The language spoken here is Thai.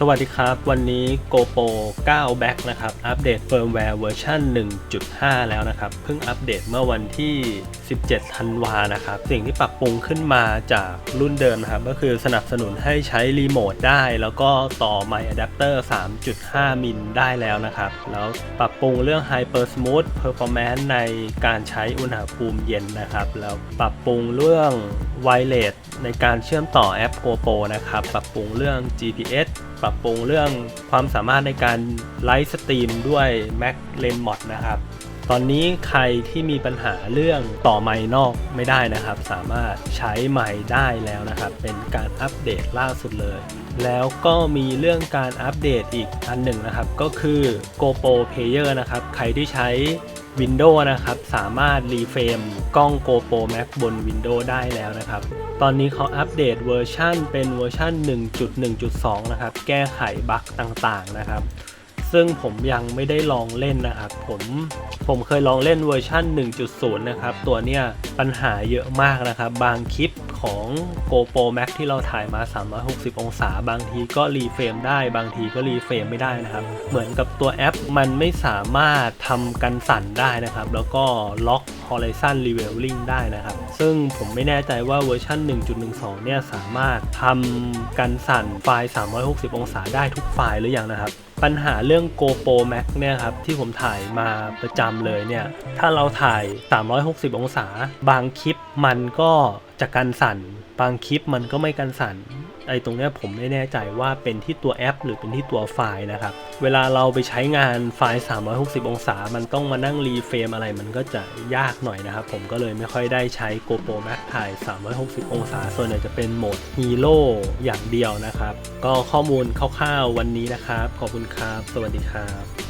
สวัสดีครับ วันนี้ GoPro 9 Back นะครับ อัปเดตเฟิร์มแวร์เวอร์ชัน1.5 แล้วนะครับ เพิ่งอัปเดตเมื่อวันที่ 17 ธันวานะครับ สิ่งที่ปรับปรุงขึ้นมาจากรุ่นเดิมนะครับ ก็คือสนับสนุนให้ใช้รีโมทได้ แล้วก็ต่อไมค์อะแดปเตอร์ 3.5 มิลได้แล้วนะครับ แล้วปรับปรุงเรื่อง Hyper Smooth Performance ในการใช้อุณหภูมิเย็นนะครับ แล้วปรับปรุงเรื่อง Wireless ในการเชื่อมต่อแอป GoPro นะครับ ปรับปรุงเรื่อง GPS ปรับปรุงเรื่องความสามารถในการไลฟ์สตรีมด้วย Mac l e n Mod นะครับ ตอนนี้ใครที่มีปัญหาเรื่องต่อไมค์นอกไม่ได้นะครับ สามารถใช้ไมค์ได้แล้วนะครับ เป็นการอัปเดตล่าสุดเลย แล้วก็มีเรื่องการอัปเดตอีกอันหนึ่งนะครับ ก็คือ GoPro Player นะครับ ใครที่ใช้ Windows นะครับ สามารถรีเฟรมกล้อง GoPro Max บน Windows ได้แล้วนะครับ ตอนนี้เขาอัปเดตเวอร์ชันเป็นเวอร์ชัน1.1.2 นะครับ แก้ไขบั๊กต่างๆนะครับ ซึ่งผมยังไม่ได้ลองเล่นนะครับ ผมผมเคยลองเล่นเวอร์ชัน1.0 นะครับ ตัวเนี้ยปัญหาเยอะมากนะครับ บางคลิปของ GoPro Max ที่เราถ่ายมา 360 องศา บางทีก็รีเฟรมได้ บางทีก็รีเฟรมไม่ได้นะครับ เหมือนกับตัวแอปมันไม่สามารถทำกันสั่นได้นะครับ แล้วก็ล็อก Horizon Leveling ได้นะครับ ซึ่งผมไม่แน่ใจว่าเวอร์ชัน1.12 เนี่ยสามารถทำกันสั่นไฟล์ 360 องศาได้ทุกไฟล์หรือยังนะครับ ปัญหาเรื่อง GoPro Max เนี่ยครับที่ผมถ่ายมาประจำเลยเนี่ย ถ้าเราถ่าย 360 องศา บางคลิปมันก็จะกันสั่น บางคลิปมันก็ไม่กันสั่น ไอ้ตรงเนี้ยผมไม่แน่ใจว่าเป็นที่ตัวแอป หรือเป็นที่ตัวไฟล์นะครับ เวลาเราไปใช้งานไฟล์ 360 องศา มันต้องมานั่งรีเฟรมอะไรมันก็จะยากหน่อยนะครับ ผมก็เลยไม่ค่อยได้ใช้ GoPro Max ถ่าย 360 องศา ส่วนใหญ่จะเป็นโหมด Hero อย่างเดียวนะครับ ก็ข้อมูลคร่าวๆวันนี้นะครับ ขอบคุณครับ สวัสดีครับ